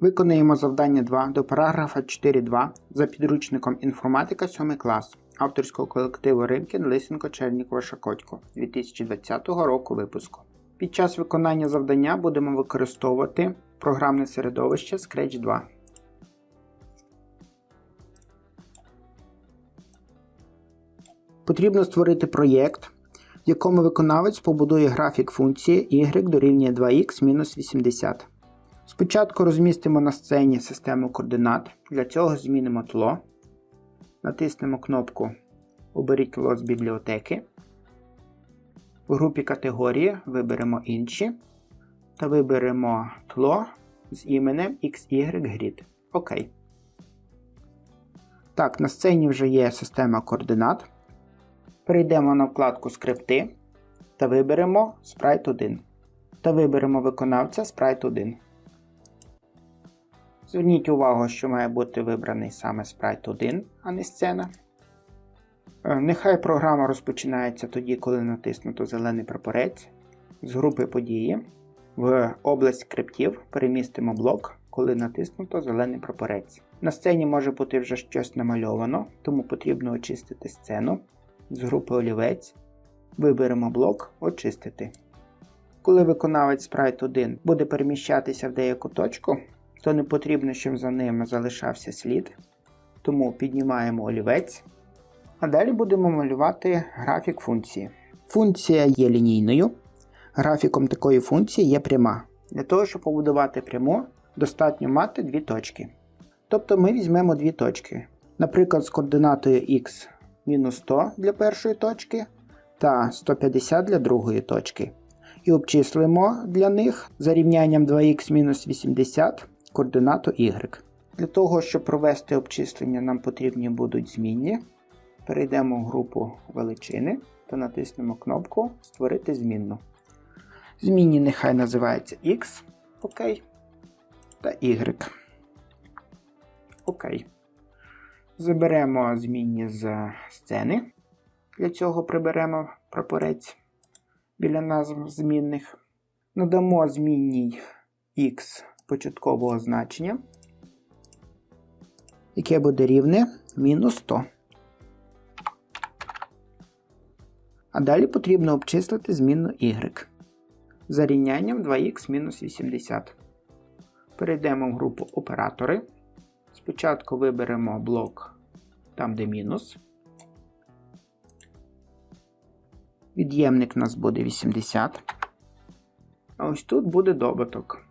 Виконуємо завдання 2 до параграфа 4.2 за підручником інформатика 7 клас авторського колективу Римкін Лисенко Чернікова Шакотько 2020 року випуску. Під час виконання завдання будемо використовувати програмне середовище Scratch 2. Потрібно створити проєкт, в якому виконавець побудує графік функції y дорівнює 2x-80. Спочатку розмістимо на сцені систему координат. Для цього змінимо тло. Натиснемо кнопку Оберіть тло з бібліотеки. В групі категорії виберемо інші та виберемо тло з іменем XYGrid. ОК. Так, на сцені вже є система координат. Перейдемо на вкладку Скрипти та виберемо Sprite 1. Та виберемо виконавця Sprite 1. Зверніть увагу, що має бути вибраний саме Sprite 1, а не сцена. Е, Нехай програма розпочинається тоді, коли натиснуто зелений прапорець. З групи події. В область скриптів перемістимо блок, коли натиснуто зелений прапорець. На сцені може бути вже щось намальовано, тому потрібно очистити сцену. З групи олівець виберемо блок Очистити. Коли виконавець Sprite 1 буде переміщатися в деяку точку, то не потрібно, щоб за ним залишався слід. Тому піднімаємо олівець. А далі будемо малювати графік функції. Функція є лінійною. Графіком такої функції є пряма. Для того, щоб побудувати пряму, достатньо мати дві точки. Тобто ми візьмемо дві точки. Наприклад, з координатою x мінус 100 для першої точки та 150 для другої точки. І обчислимо для них за рівнянням 2х мінус 80 координату y. Для того, щоб провести обчислення, нам потрібні будуть змінні. Перейдемо в групу величини та натиснемо кнопку Створити змінну. Змінні нехай називається X, ОК, та Y. ОК. Заберемо змінні з сцени. Для цього приберемо прапорець біля назв змінних. Надамо змінній X початкового значення, яке буде рівне мінус 100. А далі потрібно обчислити змінну y за рівнянням 2х мінус 80. Перейдемо в групу Оператори. Спочатку виберемо блок там, де мінус. Від'ємник у нас буде 80. А ось тут буде добуток.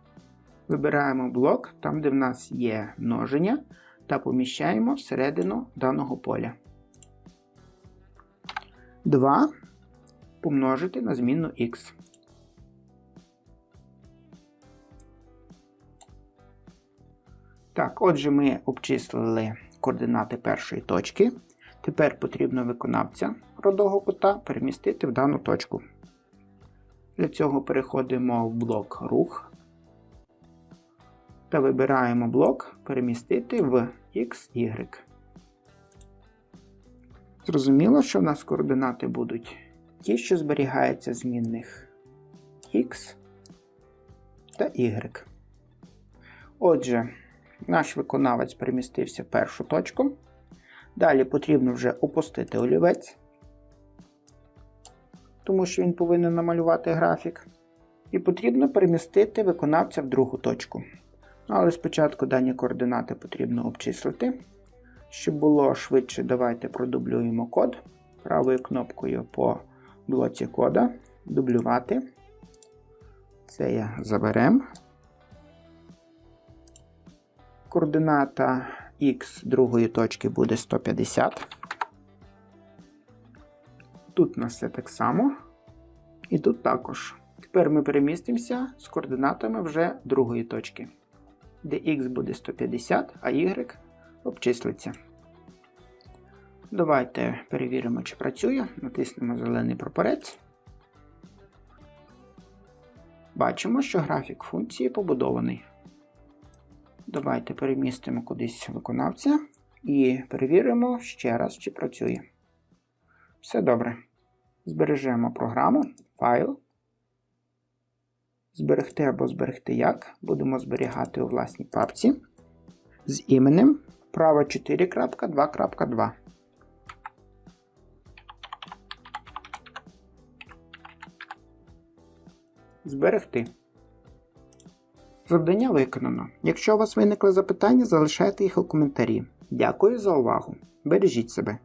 Вибираємо блок там, де в нас є множення, та поміщаємо всередину даного поля. 2 помножити на змінну х. Так, отже, ми обчислили координати першої точки. Тепер потрібно виконавця родового кута перемістити в дану точку. Для цього переходимо в блок рух та вибираємо блок перемістити в XY. Зрозуміло, що в нас координати будуть ті, що зберігаються змінних X та Y. Отже, наш виконавець перемістився в першу точку. Далі потрібно вже опустити олівець, тому що він повинен намалювати графік. І потрібно перемістити виконавця в другу точку. Але спочатку дані координати потрібно обчислити. Щоб було швидше, давайте продублюємо код правою кнопкою по блоці кода. Дублювати. Це я заберемо. Координата Х другої точки буде 150. Тут у нас все так само. І тут також. Тепер ми перемістимося з координатами вже другої точки, де Х буде 150, а Y обчислиться. Давайте перевіримо, чи працює. Натиснемо зелений прапорець. Бачимо, що графік функції побудований. Давайте перемістимо кудись виконавця і перевіримо ще раз, чи працює. Все добре. Збережемо програму, файл. Зберегти або зберегти як. Будемо зберігати у власній папці. З іменем право 4.2.2. Зберегти. Завдання виконано. Якщо у вас виникли запитання, залишайте їх у коментарі. Дякую за увагу. Бережіть себе.